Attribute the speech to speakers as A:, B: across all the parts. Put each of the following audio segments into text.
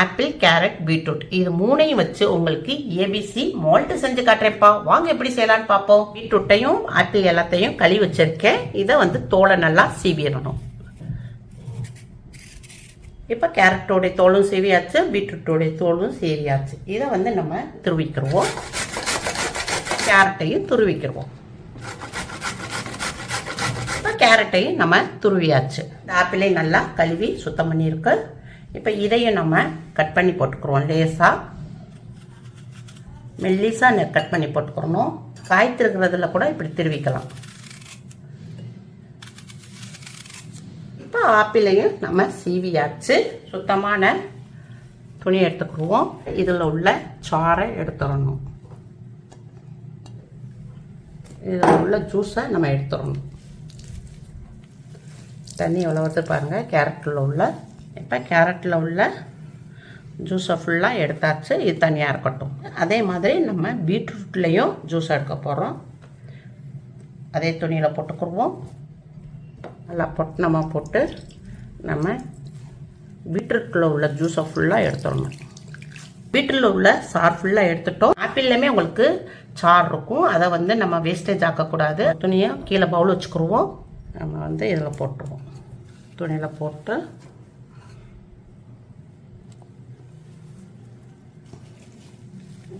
A: Apple carrot beetroot. இது மூணையும் வச்சு உங்களுக்கு ஏபிசி மால்ட் செஞ்சு காட்டுறேன்ப்பா. வாங்க எப்படி செய்யலாம்னு பார்ப்போம். பீட்ரூட்டையும் ஆப்பிள் எல்லாத்தையும் கழுவி வச்சிருக்கேன். இதை வந்து தோலை நல்லா சீவிடணும். இப்போ கேரட்டோடைய தோலும் சீவியாச்சு பீட்ரூட்டோடைய தோலும் சீவியாச்சு. இதை வந்து நம்ம துருவிக்கிறோம் கேரட்டையும் துருவிக்கிறோம் இப்போ கேரட்டையும் நம்ம துருவியாச்சு. ஆப்பிளையும் ஆப்பிளை நல்லா கழுவி சுத்தம் பண்ணியிருக்கு. இப்போ இதையும் நம்ம கட் பண்ணி போட்டுக்கிறோம். லேசாக மெல்லிசாக கட் பண்ணி போட்டுக்கிறணும். காய்த்திருக்கிறதுல கூட இப்படி திருவிக்கலாம். இப்போ ஆப்பிளையும் நம்ம சீவியாச்சு. சுத்தமான துணி எடுத்துக்கிடுவோம் இதில் உள்ள சாறை எடுத்துடணும் இதில் உள்ள ஜூஸை நம்ம எடுத்துடணும் தண்ணி எவ்வளோ வருது பாருங்கள் கேரட்டில் உள்ள இப்போ கேரட்டில் உள்ள ஜூஸை ஃபுல்லாக எடுத்தாச்சு. இது தனியாக இருக்கட்டும். அதே மாதிரி நம்ம பீட்ரூட்லேயும் ஜூஸ் எடுக்க போகிறோம் அதே துணியில் போட்டுக்குருவோம். நல்லா பொட்டனமாக போட்டு நம்ம பீட்ரூட்டில் உள்ள ஜூஸை ஃபுல்லாக எடுத்துடணும். பீட்ரூட்டில் உள்ள சார் ஃபுல்லாக எடுத்துட்டோம். ஆப்பிள்லையுமே உங்களுக்கு சார் இருக்கும். அதை வந்து நம்ம வேஸ்டேஜ் ஆக்கக்கூடாது. துணியை கீழே பவுல் வச்சுக்கிருவோம். நம்ம வந்து இதில் போட்டுருவோம். துணியில் போட்டு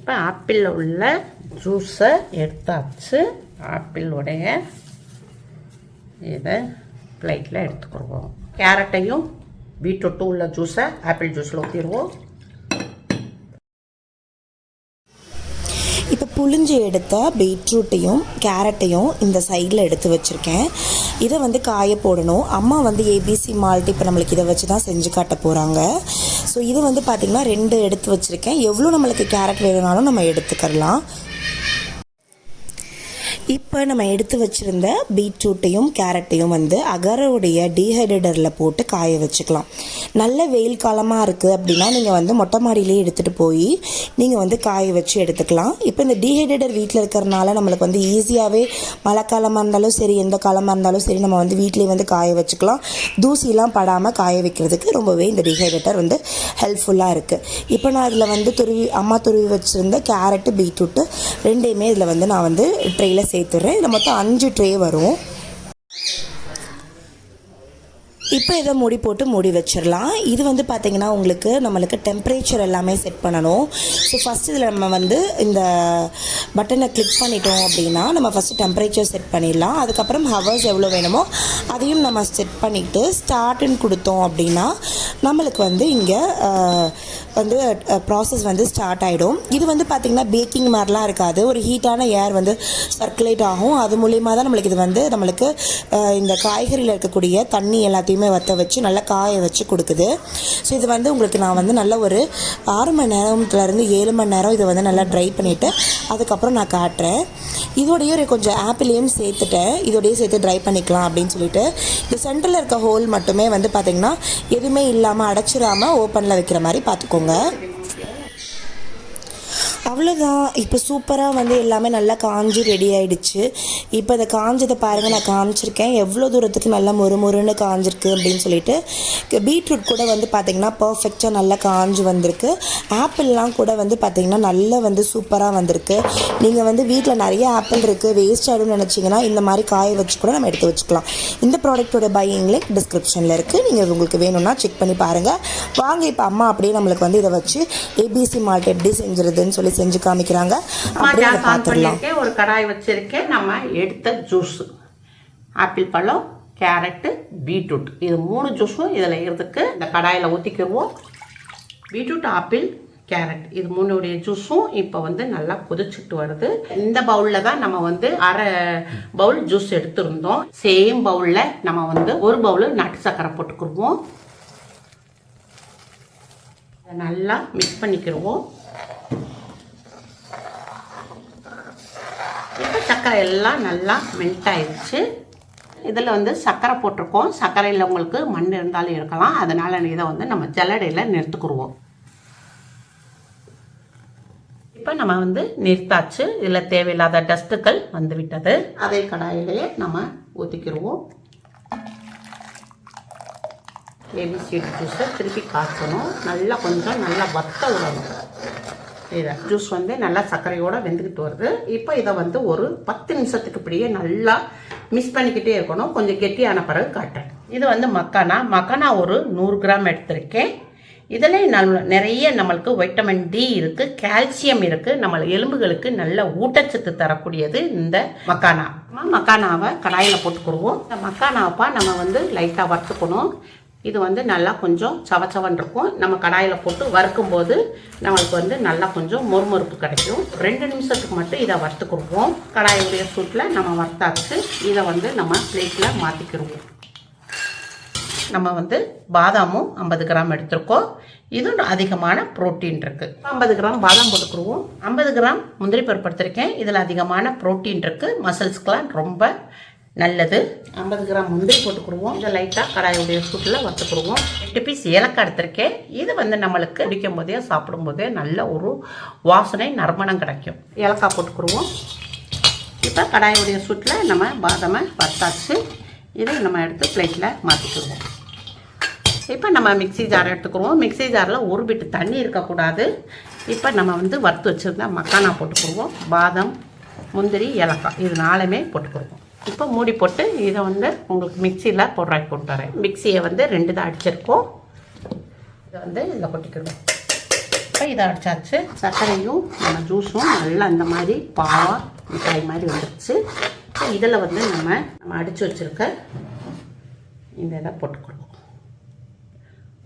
A: இப்போ ஆப்பிளில் உள்ள ஜூஸை எடுத்தாச்சு ஆப்பிள் உடைய இதை பிளேட்டில் எடுத்துக்கிடுவோம் கேரட்டையும் பீட்ரூட்டும் உள்ள ஜூஸை ஆப்பிள் ஜூஸில் ஊற்றிடுவோம்
B: இப்போ புளிஞ்சு எடுத்த பீட்ரூட்டையும் கேரட்டையும் இந்த சைடில் எடுத்து வச்சுருக்கேன். இதை வந்து காய போடணும். அம்மா வந்து ஏபிசி மால்ட் இப்போ நம்மளுக்கு இதை வச்சு தான் செஞ்சு காட்ட போகிறாங்க ஸோ இது வந்து பார்த்திங்கன்னா ரெண்டு எடுத்து வச்சுருக்கேன். எவ்வளோ நம்மளுக்கு கேரட் வேணும்னாலும் நம்ம எடுத்துக்கலாம் இப்போ நம்ம எடுத்து வச்சுருந்த பீட்ரூட்டையும் கேரட்டையும் வந்து அகரோடைய டீஹைட்ரேட்டரில் போட்டு காய வச்சுக்கலாம். நல்ல வெயில் காலமாக இருக்குது அப்படின்னா நீங்கள் வந்து மொட்டை மாடியிலே எடுத்துகிட்டு போய் நீங்கள் வந்து காய வச்சு எடுத்துக்கலாம். இப்போ இந்த டீஹைட்ரேட்டர் வீட்டில் இருக்கிறனால நம்மளுக்கு வந்து ஈஸியாகவே மழை காலமாக இருந்தாலும் சரி எந்த காலமாக இருந்தாலும் சரி நம்ம வந்து வீட்டிலே வந்து காய வச்சுக்கலாம். தூசிலாம் படாமல் காய வைக்கிறதுக்கு ரொம்பவே இந்த டீஹைட்ரேட்டர் வந்து ஹெல்ப்ஃபுல்லாக இருக்குது இப்போ நான் இதில் வந்து துருவி அம்மா துருவி வச்சுருந்த கேரட்டு பீட்ரூட்டு ரெண்டையுமே இதில் வந்து நான் வந்து ட்ரேயில் சேர்த்துறேன். இதில் மொத்தம் அஞ்சு ட்ரே வரும். இப்போ இதை மூடி போட்டு மூடி வச்சிடலாம். இது வந்து பார்த்திங்கன்னா உங்களுக்கு நம்மளுக்கு டெம்பரேச்சர் எல்லாமே செட் பண்ணணும். ஸோ ஃபஸ்ட் இதில் நம்ம வந்து இந்த பட்டனை கிளிக் பண்ணிட்டோம் அப்படின்னா நம்ம ஃபஸ்ட்டு டெம்பரேச்சர் செட் பண்ணிடலாம். அதுக்கப்புறம் ஹவர்ஸ் எவ்வளோ வேணுமோ அதையும் நம்ம செட் பண்ணிவிட்டு ஸ்டார்ட்னு கொடுத்தோம் அப்படின்னா நம்மளுக்கு வந்து இங்கே வந்து ப்ராசஸ் வந்து ஸ்டார்ட் ஆகிடும் இது வந்து பார்த்திங்கன்னா பேக்கிங் மாதிரிலாம் இருக்காது. ஒரு ஹீட்டான ஏர் வந்து சர்க்குலேட் ஆகும். அது மூலியமாக தான் நம்மளுக்கு இது வந்து நம்மளுக்கு இந்த காய்கறியில் இருக்கக்கூடிய தண்ணி எல்லாத்தையுமே வற்ற வச்சு நல்லா காய வச்சு கொடுக்குது. ஸோ இது வந்து உங்களுக்கு நான் வந்து நல்ல ஒரு ஆறு மணி நேரத்துலேருந்து ஏழு மணி நேரம் இதை வந்து நல்லா ட்ரை பண்ணிவிட்டு அதுக்கப்புறம் நான் காட்டுறேன். இதோடையும் ஒரு கொஞ்சம் ஆப்பிளையும் சேர்த்துட்டேன். இதோடய சேர்த்து ட்ரை பண்ணிக்கலாம் அப்படின்னு சொல்லிட்டு இந்த சென்டரில் இருக்க ஹோல் மட்டுமே வந்து பார்த்திங்கன்னா எதுவுமே இல்லாமல் அடைச்சிடாமல் ஓப்பனில் வைக்கிற மாதிரி பார்த்துக்கோங்க பண்ணுங்கள் அவ்வளோதான் இப்போ சூப்பராக வந்து எல்லாமே நல்லா காஞ்சி ரெடி ஆகிடுச்சு இப்போ அதை காஞ்சதை பாருங்கள் நான் காமிச்சிருக்கேன். எவ்வளோ தூரத்துக்கு நல்லா மொறு மொறுன்னு காஞ்சிருக்கு அப்படின்னு சொல்லிட்டு பீட்ரூட் கூட வந்து பார்த்திங்கன்னா பர்ஃபெக்டாக நல்லா காஞ்சு வந்திருக்கு. ஆப்பிள்லாம் கூட வந்து பார்த்திங்கன்னா நல்லா வந்து சூப்பராக வந்திருக்கு. நீங்கள் வந்து வீட்டில் நிறைய ஆப்பிள் இருக்குது வேஸ்ட் ஆகிடும்னு நினச்சிங்கன்னா இந்த மாதிரி காய வச்சு கூட நம்ம எடுத்து வச்சுக்கலாம். இந்த ப்ராடக்ட்டோட பையிங் லிங்க் டிஸ்கிரிப்ஷனில் இருக்குது நீங்கள் உங்களுக்கு வேணும்னா செக் பண்ணி பாருங்கள் வாங்க இப்போ அம்மா அப்படியே நம்மளுக்கு வந்து இதை வச்சு ஏபிசி மால்ட் எப்படி செஞ்சுருதுன்னு சொல்லி செஞ்சு காமிக்கிறாங்க. அப்படியே பார்த்துடலாம்.
A: ஒரு கடாய் வச்சிருக்கேன் நம்ம எடுத்த ஜூஸ். ஆப்பிள் பழம் கேரட்டு பீட்ரூட். இது மூணு ஜூஸும் இதில் இருக்கிறதுக்கு இந்த கடாயில் ஊற்றிக்கிடுவோம் பீட்ரூட் ஆப்பிள் கேரட். இது மூணுடைய ஜூஸும் இப்போ வந்து நல்லா கொதிச்சுட்டு வருது. இந்த பவுலில் தான் நம்ம வந்து அரை பவுல் ஜூஸ் எடுத்திருந்தோம். சேம் பவுலில் நம்ம வந்து ஒரு பவுல் நாட்டு சக்கரை போட்டுக்கிடுவோம் நல்லா மிக்ஸ் பண்ணிக்கிடுவோம் சர்க்கரை எல்லாம் நல்லா மெல்ட் ஆயிடுச்சு இதில் வந்து சர்க்கரை போட்டிருக்கோம். சர்க்கரையில் உங்களுக்கு மண் இருந்தாலும் இருக்கலாம். அதனால் இதை வந்து நம்ம ஜல்லடையில் நிறுத்துக்குருவோம். இப்போ நம்ம வந்து நிறுத்தாச்சு. இதில் தேவையில்லாத டஸ்ட்டுகள் வந்துவிட்டது. அதே கடாயிலேயே நம்ம ஊற்றிக்கிடுவோம் ஏபிசிடி ஜூஸை திருப்பி காய்ச்சணும். நல்லா கொஞ்சம் நல்லா வத்த விடணும் இதை ஜூஸ் வந்து நல்லா சர்க்கரையோடு வெந்துக்கிட்டு வருது. இப்போ இதை வந்து ஒரு பத்து நிமிஷத்துக்கு இப்படியே நல்லா மிக்ஸ் பண்ணிக்கிட்டே இருக்கணும். கொஞ்சம் கெட்டியான பிறகு காட்டுறேன். இது வந்து மக்கானா? மக்கானா ஒரு நூறு கிராம் எடுத்திருக்கேன். இதில் நல் நிறைய நம்மளுக்கு வைட்டமின் டி இருக்குது கால்சியம் இருக்குது நம்ம எலும்புகளுக்கு நல்ல ஊட்டச்சத்து தரக்கூடியது இந்த மக்கானா. மக்கானாவை கடாயில் போட்டுக்கிடுவோம் இந்த மக்கானாவை நம்ம வந்து லைட்டாக வறுத்துக்கணும். இது வந்து நல்லா கொஞ்சம் சவச்சவன் இருக்கும் நம்ம கடாயில் போட்டு வறுக்கும் போது நம்மளுக்கு வந்து நல்லா கொஞ்சம் மொறுமொறுப்பு கிடைக்கும். ரெண்டு நிமிஷத்துக்கு மட்டும் இதை வறுத்துக்கிடுவோம் கடாயுடைய சூட்டில் நம்ம வறுத்தாச்சு. இதை வந்து நம்ம பிளேட்டில் மாற்றிக்கிடுவோம் நம்ம வந்து பாதாமும் ஐம்பது கிராம் எடுத்திருக்கோம். இதுவும் அதிகமான புரோட்டீன் இருக்குது ஐம்பது கிராம் பாதாம் போட்டுக்கிடுவோம். ஐம்பது கிராம் முந்திரி பருப்பு எடுத்திருக்கேன். இதில் அதிகமான புரோட்டீன் இருக்குது மசில்ஸ்க்கெலாம் ரொம்ப நல்லது. ஐம்பது கிராம் முந்திரி போட்டுக்கிடுவோம் இதை லைட்டாக கடாயுடைய சூட்டில் வறுத்துக்கிடுவோம் எட்டு பீஸ் ஏலக்காய் எடுத்திருக்கேன். இது வந்து நம்மளுக்கு குடிக்கும் போதே சாப்பிடும் போதே நல்ல ஒரு வாசனை நறுமணம் கிடைக்கும். ஏலக்காய் போட்டுக்கிடுவோம் இப்போ கடாயுடைய சூட்டில் நம்ம பாதாமை வறுத்தாச்சு. இதை நம்ம எடுத்து பிளேட்டில் மாற்றிக்கிடுவோம் இப்போ நம்ம மிக்ஸி ஜாரை எடுத்துக்கிடுவோம் மிக்ஸி ஜாரில் ஒரு பிட்டு தண்ணி இருக்கக்கூடாது. இப்போ நம்ம வந்து வறுத்து வச்சுருந்தா மக்கானா போட்டுக்கிடுவோம் பாதம் முந்திரி ஏலக்காய் இது நாலுமே போட்டுக்கிடுவோம் இப்போ மூடி போட்டு இதை வந்து உங்களுக்கு மிக்சியில் போடுறாக்கி கொண்டு வரேன். மிக்சியை வந்து ரெண்டு தான் அடிச்சிருக்கோம். இதை வந்து இதில் கொட்டிக்கிடுவோம். இப்போ இதை அடித்தாச்சு சர்க்கரையும் நம்ம ஜூஸும் நல்லா இந்த மாதிரி பாவா மிட்டாய் மாதிரி வந்துருச்சு. இப்போ இதில் வந்து நம்ம நம்ம அடித்து வச்சுருக்க இந்த இதை போட்டுக்கொள்வோம்.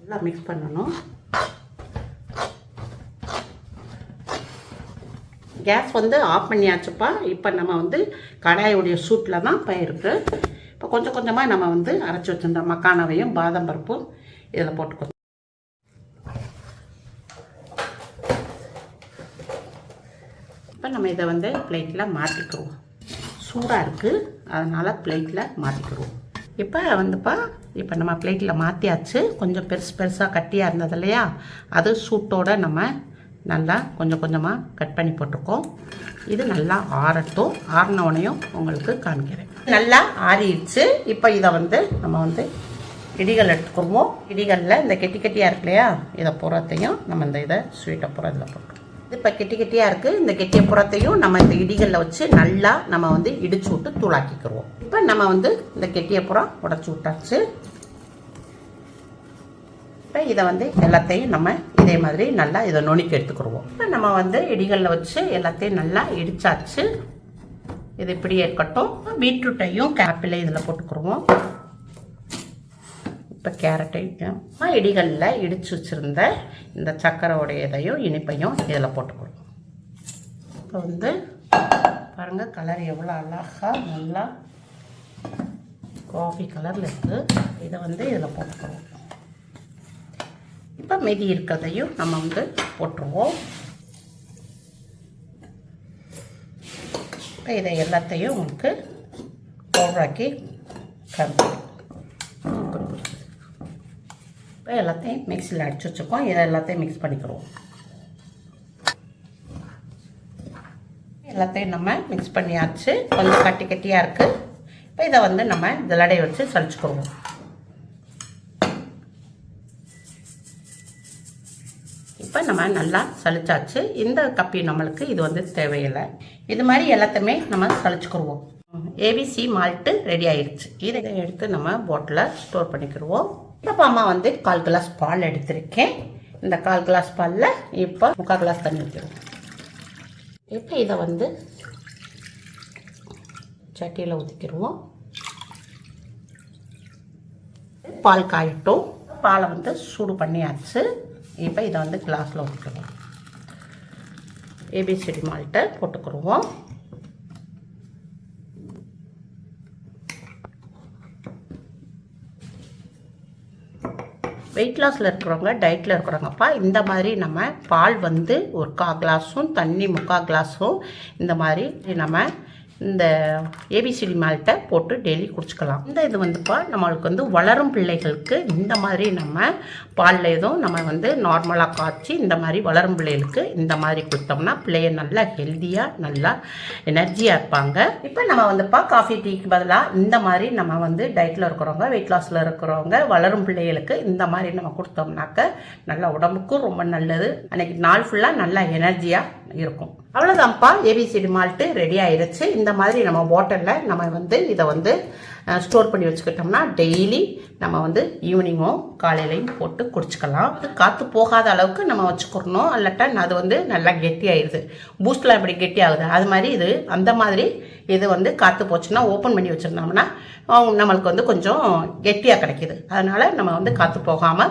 A: நல்லா மிக்ஸ் பண்ணணும். கேஸ் வந்து ஆஃப் பண்ணியாச்சுப்பா. இப்போ நம்ம வந்து கடாயுடைய சூட்டில் தான் இப்போ இருக்குது இப்போ கொஞ்சம் கொஞ்சமாக நம்ம வந்து அரைச்சி வச்சிருந்த மக்கானவையும் பாதாம் பருப்பும் இதில் போட்டுக்கணும் இப்போ நம்ம இதை வந்து பிளேட்டில் மாற்றிக்கிடுவோம் சூடாக இருக்குது அதனால் பிளேட்டில் மாற்றிக்கிடுவோம் இப்போ வந்துப்பா இப்போ நம்ம பிளேட்டில் மாற்றியாச்சு கொஞ்சம் பெருசு பெருசாக கட்டியாக இருந்தது இல்லையா? அது சூட்டோட நம்ம நல்லா கொஞ்சம் கொஞ்சமாக கட் பண்ணி போட்டிருக்கோம். இது நல்லா ஆறட்டும். ஆறினவுனையும் உங்களுக்கு காமிக்கிறேன். நல்லா ஆறிடுச்சு. இப்போ இதை வந்து நம்ம வந்து இடிகள் எடுத்துக்குருவோம் இடிகளில் இந்த கெட்டி கெட்டியாக இருக்கு இல்லையா? இதை புறத்தையும் நம்ம இந்த இதை ஸ்வீட்டை புறம் இதில் போட்டுருவோம் இது இப்போ கெட்டி கெட்டியாக இருக்குது இந்த கெட்டிய புறத்தையும் நம்ம இந்த இடிகளில் வச்சு நல்லா நம்ம வந்து இடிச்சு விட்டு தூளாக்கிக்கிறோம் இப்போ நம்ம வந்து இந்த கெட்டிய புறம் உடச்சி விட்டாச்சு. இப்போ இதை வந்து எல்லாத்தையும் நம்ம இதே மாதிரி நல்லா இதை நுணுக்கி எடுத்துக்கிடுவோம். இப்போ நம்ம வந்து இடிகளில் வச்சு எல்லாத்தையும் நல்லா இடிச்சாச்சு. இது இப்படியே இருக்கட்டும். பீட்ரூட்டையும் ஆப்பிளை இதில் போட்டுக்கிடுவோம். இப்போ கேரட்டையும் இடிகளில் இடித்து வச்சுருந்த இந்த சக்கரையோடைய இதையும் இனிப்பையும் இதில் போட்டுக்கிடுவோம். இப்போ வந்து பாருங்கள் கலர் எவ்வளோ அழகாக நல்லா காஃபி கலரில் இருக்குது இதை வந்து இதில் போட்டுக்கிடுவோம். இப்போ மீதி இருக்கிறதையும் நம்ம வந்து போட்டுருவோம். இப்போ இதை எல்லாத்தையும் உங்களுக்கு பவுடராக்கி இப்போ எல்லாத்தையும் மிக்சியில் அடிச்சு வச்சுருக்கோம் இதை எல்லாத்தையும் மிக்ஸ் பண்ணிக்கிறோம். எல்லாத்தையும் நம்ம மிக்ஸ் பண்ணியாச்சு. கொஞ்சம் கட்டி கட்டியாக இருக்குது இப்போ இதை வந்து நம்ம ஜலடையை வச்சு சளிச்சுக்கிடுவோம் இப்போ நம்ம நல்லா சளிச்சாச்சு. இந்த கப்பி நம்மளுக்கு இது வந்து தேவையில்லை. இது மாதிரி எல்லாத்தையுமே நம்ம சளிச்சுக்கிடுவோம் ஏபிசி மால்ட்டு ரெடி ஆயிடுச்சு இதை எடுத்து நம்ம பாட்டிலில் ஸ்டோர் பண்ணிக்கிடுவோம் இப்போ அம்மா வந்து கால் கிளாஸ் பால் எடுத்திருக்கேன். இந்த கால் கிளாஸ் பாலில் இப்போ முக்கால் கிளாஸ் தண்ணி ஊற்றிடுவோம் இப்போ இதை வந்து சட்டியில் ஊற்றிக்கிடுவோம் பால் காயட்டும். பாலை வந்து சூடு பண்ணியாச்சு. இப்போ இதை வந்து கிளாஸில் ஊற்றிக்கிறோம் ஏபிசிடி மால்ட்டை போட்டுக்கிடுவோம் வெயிட் லாஸில் இருக்கிறவங்க டயட்டில் இருக்கிறவங்கப்பா இந்த மாதிரி நம்ம பால் வந்து ஒரு கா கிளாஸும் தண்ணி முக்கால் கிளாஸும் இந்த மாதிரி நம்ம இந்த ஏபிசிடி மால்ட்டை போட்டு டெய்லி குடிச்சுக்கலாம். இந்த இது வந்துப்பா நம்மளுக்கு வந்து வளரும் பிள்ளைகளுக்கு இந்த மாதிரி நம்ம பாலில் எதுவும் நம்ம வந்து நார்மலாக காய்ச்சி இந்த மாதிரி வளரும் பிள்ளைகளுக்கு இந்த மாதிரி கொடுத்தோம்னா பிள்ளைய நல்லா ஹெல்த்தியாக நல்லா எனர்ஜியாக இருப்பாங்க. இப்போ நம்ம வந்துப்பா காஃபி டீக்கு பதிலாக இந்த மாதிரி நம்ம வந்து டயட்டில் இருக்கிறவங்க வெயிட் லாஸில் இருக்கிறவங்க வளரும் பிள்ளைகளுக்கு இந்த மாதிரி நம்ம கொடுத்தோம்னாக்க நல்லா உடம்புக்கும் ரொம்ப நல்லது. அன்னைக்கு நாள் ஃபுல்லாக நல்லா எனர்ஜியாக இருக்கும். அவ்வளோதான்ப்பா ஏபிசிடி மால்ட்டு ரெடி ஆயிடுச்சு இந்த மாதிரி நம்ம பாட்டிலில் நம்ம வந்து இதை வந்து ஸ்டோர் பண்ணி வச்சுக்கிட்டோம்னா டெய்லி நம்ம வந்து ஈவினிங்கும் காலையிலையும் போட்டு குடிச்சிக்கலாம். அது காற்று போகாத அளவுக்கு நம்ம வச்சுக்கிறணும். இல்லாட்டா அது வந்து நல்லா கெட்டியாயிருது பூஸ்ட்லாம் இப்படி கெட்டி ஆகுது. அது மாதிரி இது அந்த மாதிரி இது வந்து காற்று போச்சுன்னா ஓப்பன் பண்ணி வச்சுருந்தோம்னா நம்மளுக்கு வந்து கொஞ்சம் கெட்டியாக கிடைக்கிது. அதனால் நம்ம வந்து காற்று போகாமல்